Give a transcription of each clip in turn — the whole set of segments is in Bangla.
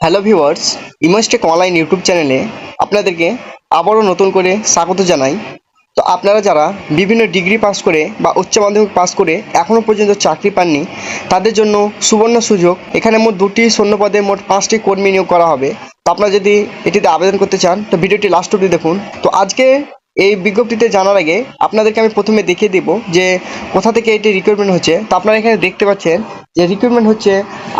হ্যালো ভিউয়ার্স ইমাস্টেক অনলাইন ইউটিউব চ্যানেলে আপনাদেরকে আবারও নতুন করে স্বাগত জানাই। তো আপনারা যারা বিভিন্ন ডিগ্রি পাস করে বা উচ্চ মাধ্যমিক পাস করে এখনও পর্যন্ত চাকরি পাননি, তাদের জন্য সুবর্ণ সুযোগ। এখানে মোট দুটি শূন্য পদে মোট পাঁচটি কর্মী নিয়োগ করা হবে। তো আপনারা যদি এটিতে আবেদন করতে চান, তো ভিডিওটি লাস্ট অবধি দেখুন। তো আজকে এই বিজ্ঞপ্তিতে জানার আগে আপনাদেরকে আমি প্রথমে দেখিয়ে দেব যে কোথা থেকে এটি রিক্রুটমেন্ট হচ্ছে। তো আপনারা এখানে দেখতে পাচ্ছেন যে রিক্রুটমেন্ট হচ্ছে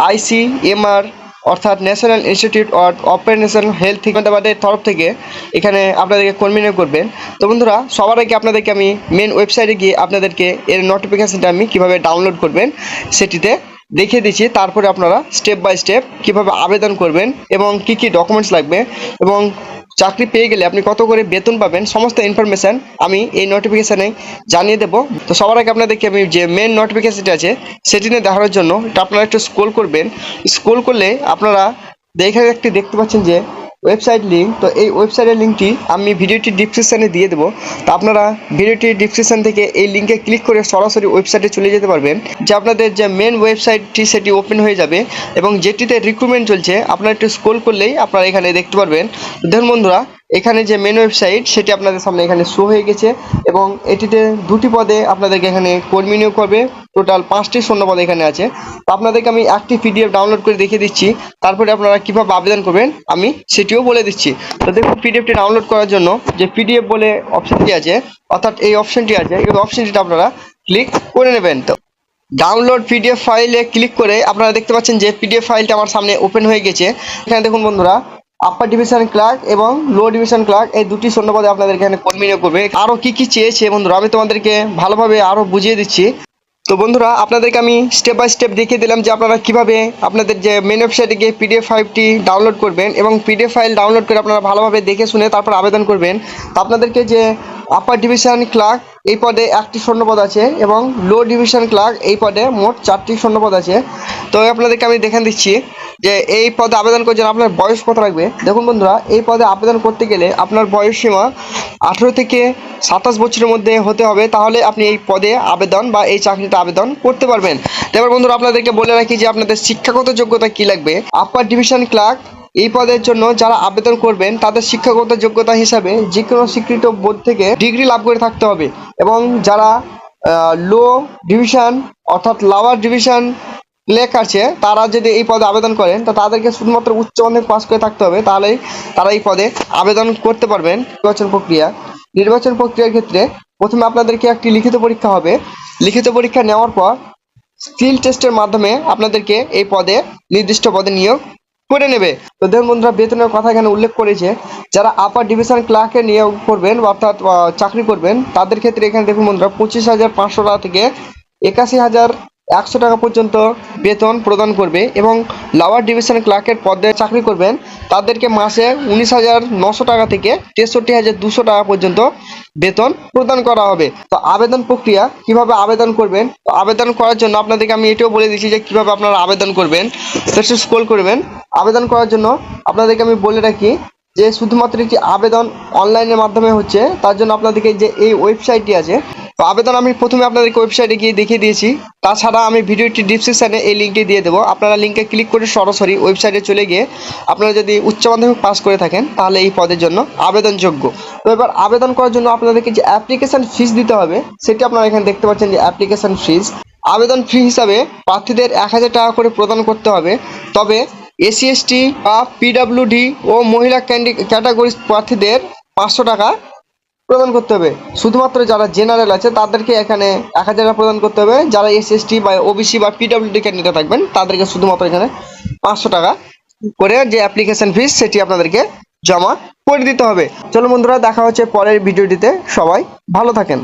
আইসিএমআর অর্থাৎ national institute of operational health ঠিকানাবাদের তরফ থেকে এখানে আপনাদেরকে কর্মী নিয়োগ করবেন। তো বন্ধুরা, সবার আগে আপনাদেরকে আমি মেন ওয়েবসাইটে গিয়ে আপনাদেরকে এর নোটিফিকেশনটা আমি কীভাবে ডাউনলোড করবেন সেটিতে দেখিয়ে দিচ্ছি। তারপরে আপনারা স্টেপ বাই স্টেপ কীভাবে আবেদন করবেন এবং কি কি ডকুমেন্টস লাগবে এবং চাকরি পেয়ে গেলে আপনি কত করে বেতন পাবেন, সমস্ত ইনফরমেশান আমি এই নোটিফিকেশানে জানিয়ে দেবো। তো সবার আগে আপনাদেরকে আমি যে মেন নোটিফিকেশানটি আছে, সেটি নিয়ে দেখানোর জন্য এটা আপনারা একটু স্ক্রোল করবেন। স্ক্রোল করলে আপনারা দেখে একটি দেখতে পাচ্ছেন যে ওয়েবসাইট লিঙ্ক তো এই ওয়েবসাইটের লিঙ্কটি আমি ভিডিওটি ডিসক্রিপশানে দিয়ে দেবো। তো আপনারা ভিডিওটির ডিসক্রিপশান থেকে এই লিঙ্কে ক্লিক করে সরাসরি ওয়েবসাইটে চলে যেতে পারবেন, যে আপনাদের যে মেন ওয়েবসাইটটি সেটি ওপেন হয়ে যাবে এবং যেটিতে রিক্রুটমেন্ট চলছে, আপনারা একটু স্ক্রোল করলেই আপনারা এখানে দেখতে পারবেন। দেখুন বন্ধুরা এখানে যে মেন ওয়েবসাইট সেটি আপনাদের সামনে এখানে শো হয়ে গেছে এবং এটিতে দুটি পদে আপনাদেরকে এখানে কর্মী নিয়োগ করবে। টোটাল পাঁচটি শূন্য পদ এখানে আছে। তো আপনাদেরকে আমি একটি পিডিএফ ডাউনলোড করে দেখিয়ে দিচ্ছি। তারপরে আপনারা কীভাবে আবেদন করবেন, আমি সেটিও বলে দিচ্ছি। তো দেখুন পিডিএফটি ডাউনলোড করার জন্য যে পিডিএফ বলে অপশনটি আছে, অর্থাৎ এই অপশনটি আছে, এই অপশনটিতে আপনারা ক্লিক করে নেবেন। তো ডাউনলোড পিডিএফ ফাইলে ক্লিক করে আপনারা দেখতে পাচ্ছেন যে পিডিএফ ফাইলটা আমার সামনে ওপেন হয়ে গেছে। এখানে দেখুন বন্ধুরা আপার ডিভিশন ক্লার্ক এবং লো ডিভিশন ক্লার্ক এই দুটি শূন্যপদে আপনাদের এখানে কর্মী নিয়োগ করবে। আরও কি কি চেয়েছে বন্ধুরা? আমি তোমাদেরকে ভালোভাবে আরও বুঝিয়ে দিচ্ছি। তো বন্ধুরা, আপনাদেরকে আমি স্টেপ বাই স্টেপ দেখিয়ে দিলাম যে আপনারা কীভাবে আপনাদের যে মেন ওয়েবসাইটে গিয়ে পিডিএফ ফাইলটি ডাউনলোড করবেন এবং পিডিএফ ফাইল ডাউনলোড করে আপনারা ভালোভাবে দেখে শুনে তারপর আবেদন করবেন। তো আপনাদেরকে যে আপার ডিভিশন ক্লার্ক এই পদে একটি শূন্যপদ আছে এবং লো ডিভিশন ক্লার্ক এই পদে মোট চারটি শূন্যপদ আছে। তো আপনাদেরকে আমি দেখে দিচ্ছি। যে এই পদে আবেদন করার জন্য আপনার বয়স কত লাগবে? দেখুন বন্ধুরা, এই পদে আবেদন করতে গেলে আপনার বয়স সীমা আঠেরো থেকে সাতাশ বছরের মধ্যে হতে হবে। তাহলে আপনি এই পদে আবেদন বা এই চাকরিতে আবেদন করতে পারবেন। এবার বন্ধুরা, আপনাদেরকে বলে রাখি যে আপনাদের শিক্ষাগত যোগ্যতা কি লাগবে? আপার ডিভিশন ক্লার্ক এই পদের জন্য যারা আবেদন করবেন, তাদের শিক্ষাগত যোগ্যতা হিসাবে যে কোনো স্বীকৃত বোর্ড থেকে ডিগ্রি লাভ করে থাকতে হবে। এবং যারা লো ডিভিশন অর্থাৎ লাওয়ার ডিভিশন লেখ আছে, তারা যদি এই পদে আবেদন করেন, তো তাদেরকে শুধুমাত্র উচ্চ মাধ্যমিক পাস করে থাকতে হবে, তাহলেই তারা এই পদে আবেদন করতে পারবেন। নির্বাচন প্রক্রিয়া। নির্বাচন প্রক্রিয়ার ক্ষেত্রে প্রথমে আপনাদেরকে একটি লিখিত পরীক্ষা হবে। লিখিত পরীক্ষা নেওয়ার পর স্কিল টেস্টের মাধ্যমে আপনাদেরকে এই পদে নির্দিষ্ট পদে নিয়োগ করে নেবে। তো দেখুন বন্ধুরা, বেতনের কথা এখানে উল্লেখ করেছে, যারা আপার ডিভিশন ক্লার্কে নিয়োগ করবেন অর্থাৎ চাকরি করবেন, তাদের ক্ষেত্রে এখানে দেখুন বন্ধুরা, পঁচিশ হাজার পাঁচশো টাকা থেকে একাশি হাজার একশো টাকা পর্যন্ত বেতন প্রদান করবে এবং লাওয়ার ডিভিশন ক্লার্কের পদে চাকরি করবেন। তাদেরকে মাসে উনিশ হাজার নশো টাকা থেকে তেষট্টি হাজার দুশো টাকা পর্যন্ত বেতন প্রদান করা হবে। তো আবেদন প্রক্রিয়া কীভাবে আবেদন করবেন? তো আবেদন করার জন্য আপনাদেরকে আমি এটাও বলে দিচ্ছি যে কীভাবে আপনারা আবেদন করবেন। তো একটু স্ক্রোল করবেন। আবেদন করার জন্য আপনাদেরকে আমি বলে রাখি যে শুধুমাত্র একটি আবেদন অনলাইনের মাধ্যমে হচ্ছে, তার জন্য আপনাদেরকে যে এই ওয়েবসাইটটি আছে তো আবেদন আমি প্রথমে আপনাদেরকে ওয়েবসাইটে গিয়ে দেখিয়ে দিয়েছি। তাছাড়া আমি ভিডিওটি ডিসক্রিপশানে এই লিঙ্কটি দিয়ে দেবো। আপনারা লিঙ্কে ক্লিক করে সরাসরি ওয়েবসাইটে চলে গিয়ে আপনারা যদি উচ্চ মাধ্যমিক পাস করে থাকেন, তাহলে এই পদের জন্য আবেদনযোগ্য। তো এবার আবেদন করার জন্য আপনাদেরকে যে অ্যাপ্লিকেশন ফিস দিতে হবে, সেটি আপনারা এখানে দেখতে পাচ্ছেন যে অ্যাপ্লিকেশন ফিস আবেদন ফি হিসাবে প্রার্থীদের এক হাজার টাকা করে প্রদান করতে হবে। তবে এসসি এসটি বা পিডাব্লিউডি ও মহিলা ক্যান্ডি ক্যাটাগরি প্রার্থীদের পাঁচশো টাকা প্রদান করতে হবে। শুধুমাত্র যারা জেনারেল আছে, তাদেরকে এখানে এক হাজার টাকা প্রদান করতে হবে। যারা এস এসটি বা ওবিসি বা পিডাব্লিউডি ক্যান্ডিডেট থাকবেন, তাদেরকে শুধুমাত্র এখানে পাঁচশো টাকা করে যে অ্যাপ্লিকেশন ফিস সেটি আপনাদেরকে জমা করে দিতে হবে। চলো বন্ধুরা, দেখা হচ্ছে পরের ভিডিওটিতে। সবাই ভালো থাকেন।